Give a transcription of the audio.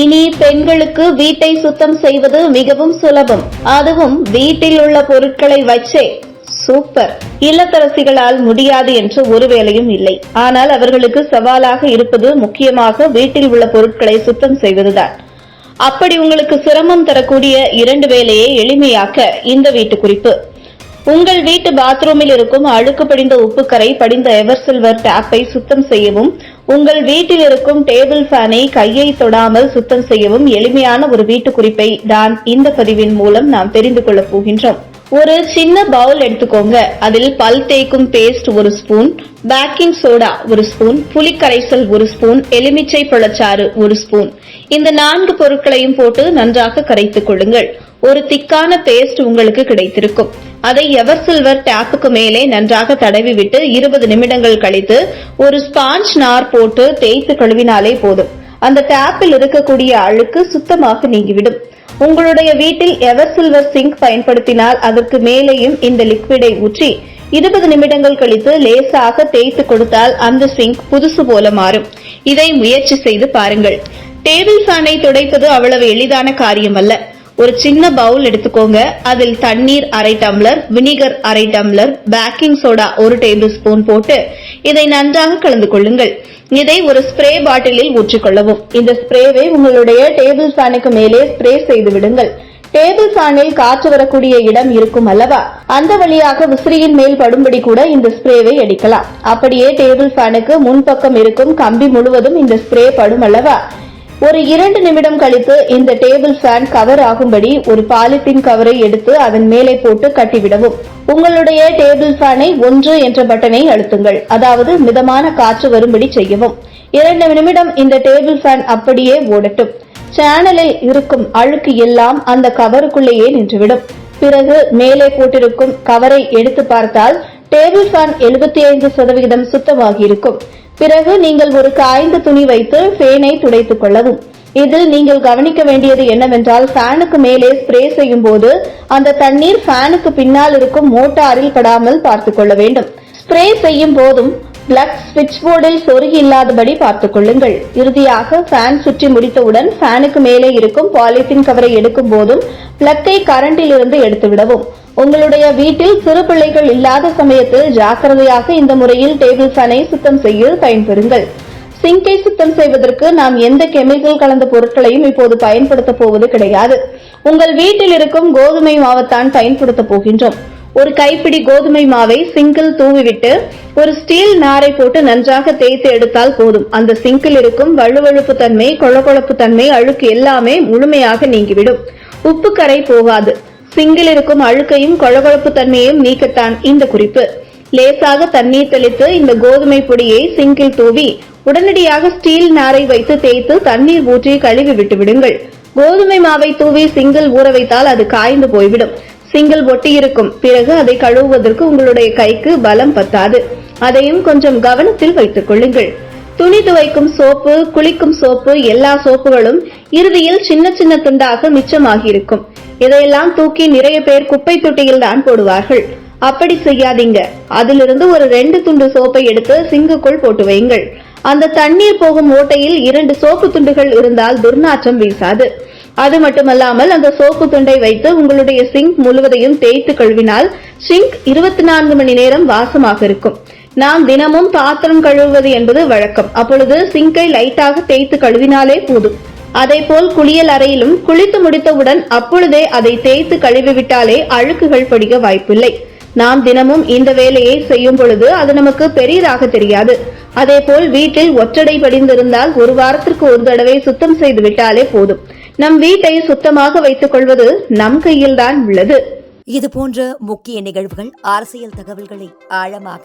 இனி பெண்களுக்கு வீட்டை சுத்தம் செய்வது மிகவும் சுலபம். அதுவும் வீட்டில் உள்ள பொருட்களை வச்சே. சூப்பர். இல்லத்தரசிகளால் முடியாது என்று ஒரு வேலையும் இல்லை. ஆனால் அவர்களுக்கு சவாலாக இருப்பது முக்கியமாக வீட்டில் உள்ள பொருட்களை சுத்தம் செய்வதுதான். அப்படி உங்களுக்கு சிரமம் தரக்கூடிய இரண்டு வேலையை எளிமையாக்க இந்த வீட்டு குறிப்பு. உங்கள் வீட்டு பாத்ரூமில் இருக்கும் அழுக்கு படிந்த உப்புக்கரை படிந்த எவர் சில்வர் டேப்பை சுத்தம் செய்யவும் உங்கள் வீட்டில் இருக்கும் டேபிள் ஃபேனை கையை தொடாமல் சுத்தம் செய்யவும் எளிமையான ஒரு வீட்டு குறிப்பை தான் இந்த பதிவின் மூலம் நாம் தெரிந்து கொள்ளப் போகின்றோம். ஒரு சின்ன பவுல் எடுத்துக்கோங்க. அதில் பல் தேய்க்கும் பேஸ்ட் ஒரு ஸ்பூன் பேக்கிங் சோடா ஒரு ஸ்பூன் புளிக்கரைசல் ஒரு ஸ்பூன் எலுமிச்சை பழச்சாறு ஒரு ஸ்பூன் இந்த நான்கு பொருட்களையும் போட்டு நன்றாக கரைத்துக் கொள்ளுங்கள். ஒரு திக்கான பேஸ்ட் உங்களுக்கு கிடைத்திருக்கும். அதை எவர் சில்வர் டேப்புக்கு மேலே நன்றாக தடவி விட்டு இருபது நிமிடங்கள் கழித்து ஒரு ஸ்பாஞ்ச் நார் போட்டு தேய்த்து கழுவினாலே போதும். அந்த டேப்பில் இருக்கக்கூடிய அழுக்கு சுத்தமாக நீங்கிவிடும். உங்களுடைய வீட்டில் எவர் சில்வர் சிங்க் பயன்படுத்தினால் அதற்கு மேலேயும் இந்த லிக்விடை ஊற்றி இருபது நிமிடங்கள் கழித்து லேசாக தேய்த்து கொடுத்தால் அந்த சிங்க் புதுசு போல மாறும். இதை முயற்சி செய்து பாருங்கள். டேபிள் ஃபேனை துடைப்பது அவ்வளவு எளிதான காரியம் அல்ல ஒரு சின்ன பவுல் எடுத்துக்கோங்க. அதில் தண்ணீர் அரை டம்ளர் வினிகர் அரை டம்ளர் பேக்கிங் சோடா ஒரு டேபிள் ஸ்பூன் போட்டு இதை நன்றாக கலந்து கொள்ளுங்கள். இதை ஒரு ஸ்ப்ரே பாட்டிலில் ஊற்றிக்கொள்ளவும். இந்த ஸ்ப்ரேவை உங்களுடைய டேபிள் ஃபேனுக்கு மேலே ஸ்ப்ரே செய்து விடுங்கள். டேபிள் ஃபேனில் காற்று வரக்கூடிய இடம் இருக்கும் அல்லவா? அந்த வழியாக விசிறியின் மேல் படும்படி கூட இந்த ஸ்ப்ரேவை அடிக்கலாம். அப்படியே டேபிள் ஃபேனுக்கு முன்பக்கம் இருக்கும் கம்பி முழுவதும் இந்த ஸ்ப்ரே படும் அல்லவா? ஒரு இரண்டு நிமிடம் கழித்து இந்த டேபிள் ஃபேன் கவர் ஆகும்படி ஒரு பாலித்தீன் கவரை எடுத்து அதன் மேலே போட்டு கட்டிவிடவும். உங்களுடைய டேபிள் ஃபேனை ஒன்று என்ற பட்டனை அழுத்துங்கள். அதாவது மிதமான காற்று வரும்படி செய்யவும். இரண்டு நிமிடம் இந்த டேபிள் ஃபேன் அப்படியே ஓடட்டும். சேனலில் இருக்கும் அழுக்கு எல்லாம் அந்த கவருக்குள்ளேயே நின்றுவிடும். பிறகு மேலே போட்டிருக்கும் கவரை எடுத்து பார்த்தால் டேபிள் ஃபேன் எழுபத்தி ஐந்து சதவிகிதம் சுத்தமாகியிருக்கும். பிறகு நீங்கள் ஒரு காய்ந்த துணி வைத்து ஃபேனை துடைத்துக் கொள்ளவும். இதில் நீங்கள் கவனிக்க வேண்டியது என்னவென்றால் ஃபேனுக்கு மேலே ஸ்ப்ரே செய்யும் போது அந்த தண்ணீர் ஃபேனுக்கு பின்னால் இருக்கும் மோட்டாரில் படாமல் பார்த்துக் கொள்ள வேண்டும். ஸ்ப்ரே செய்யும் போதும் பிளக் சுவிட்ச் போர்டில் சொருகி இல்லாதபடி பார்த்துக் கொள்ளுங்கள். இறுதியாக ஃபேன் சுற்றி முடித்தவுடன் ஃபேனுக்கு மேலே இருக்கும் பாலித்தீன் கவரை எடுக்கும் போதும் பிளக்கை கரண்டில் இருந்து எடுத்து விடவும் உங்களுடைய வீட்டில் சிறு பிள்ளைகள் இல்லாத சமயத்தில் ஜாக்கிரதையாக இந்த முறையில் டேபிள் ஃபேனை சுத்தம் செய்ய பயன்பெறுங்கள். சிங்கை சுத்தம் செய்வதற்கு நாம் எந்த கெமிக்கல் கலந்த பொருட்களையும் இப்போது பயன்படுத்த போவது கிடையாது. உங்கள் வீட்டில் இருக்கும் கோதுமை மாவைத்தான் பயன்படுத்த போகின்றோம். ஒரு கைப்பிடி கோதுமை மாவை சிங்கில் தூவிவிட்டு ஒரு ஸ்டீல் நாரை போட்டு நன்றாக தேய்த்து எடுத்தால் போதும். அந்த சிங்கில் இருக்கும் வழுவழுப்பு தன்மை கொழகொழப்பு தன்மை அழுக்கு எல்லாமே முழுமையாக நீங்கிவிடும். உப்பு கரை போகாது. சிங்கில் இருக்கும் அழுக்கையும் கொழகொழப்பு தன்மையையும் நீக்கத்தான் இந்த குறிப்பு. லேசாக தண்ணீர் தெளித்து இந்த கோதுமை பொடியை சிங்கில் தூவி உடனடியாக ஸ்டீல் நாரை வைத்து தேய்த்து தண்ணீர் ஊற்றி கழுவி விட்டு விடுங்கள். கோதுமை மாவை தூவி சிங்கிள் ஊற வைத்தால் அது காய்ந்து போய்விடும். சிங்கிள் ஒட்டியிருக்கும். பிறகு அதை கழுவுவதற்கு உங்களுடைய கைக்கு பலம் பத்தாது. அதையும் கொஞ்சம் கவனத்தில் வைத்துக் கொள்ளுங்கள். துணி துவைக்கும் சோப்பு குளிக்கும் சோப்பு எல்லா சோப்புகளும் இறுதியில் சின்ன சின்ன துண்டாக மிச்சமாகியிருக்கும். இதையெல்லாம் தூக்கி நிறைய பேர் குப்பை தொட்டியில் தான் போடுவார்கள். அப்படி செய்யாதீங்க. அதிலிருந்து ஒரு ரெண்டு துண்டு சோப்பை எடுத்து சிங்குக்குள் போட்டு வையுங்கள். அந்த தண்ணீர் போகும் ஓட்டையில் இரண்டு சோப்பு துண்டுகள் இருந்தால் துர்நாற்றம் வீசாது. அது மட்டுமல்லாமல் அந்த சோப்பு துண்டை வைத்து உங்களுடைய சிங்க் முழுவதையும் தேய்த்து கழுவினால் சிங்க் இருபத்தி நான்கு மணி நேரம் வாசமாக இருக்கும். நாம் தினமும் பாத்திரம் கழுவுவது என்பது வழக்கம். அப்பொழுது சிங்கை லைட்டாக தேய்த்து கழுவினாலே போதும். அதேபோல் குளியல் அறையிலும் குளித்து முடித்தவுடன் அப்பொழுதே அதை தேய்த்து கழுவிவிட்டாலே அழுக்குகள் படிக்க வாய்ப்பில்லை. நாம் தினமும் இந்த வேலையை செய்யும் பொழுது அது நமக்கு பெரியதாக தெரியாது. அதேபோல் வீட்டில் ஒற்றடை படிந்திருந்தால் ஒரு வாரத்திற்கு ஒரு தடவை சுத்தம் செய்து விட்டாலே போதும். நம் வீட்டை சுத்தமாக வைத்துக் கொள்வது நம் கையில்தான் உள்ளது. இது போன்ற முக்கிய நிகழ்வுகள் அரசியல் தகவல்களை ஆழமாக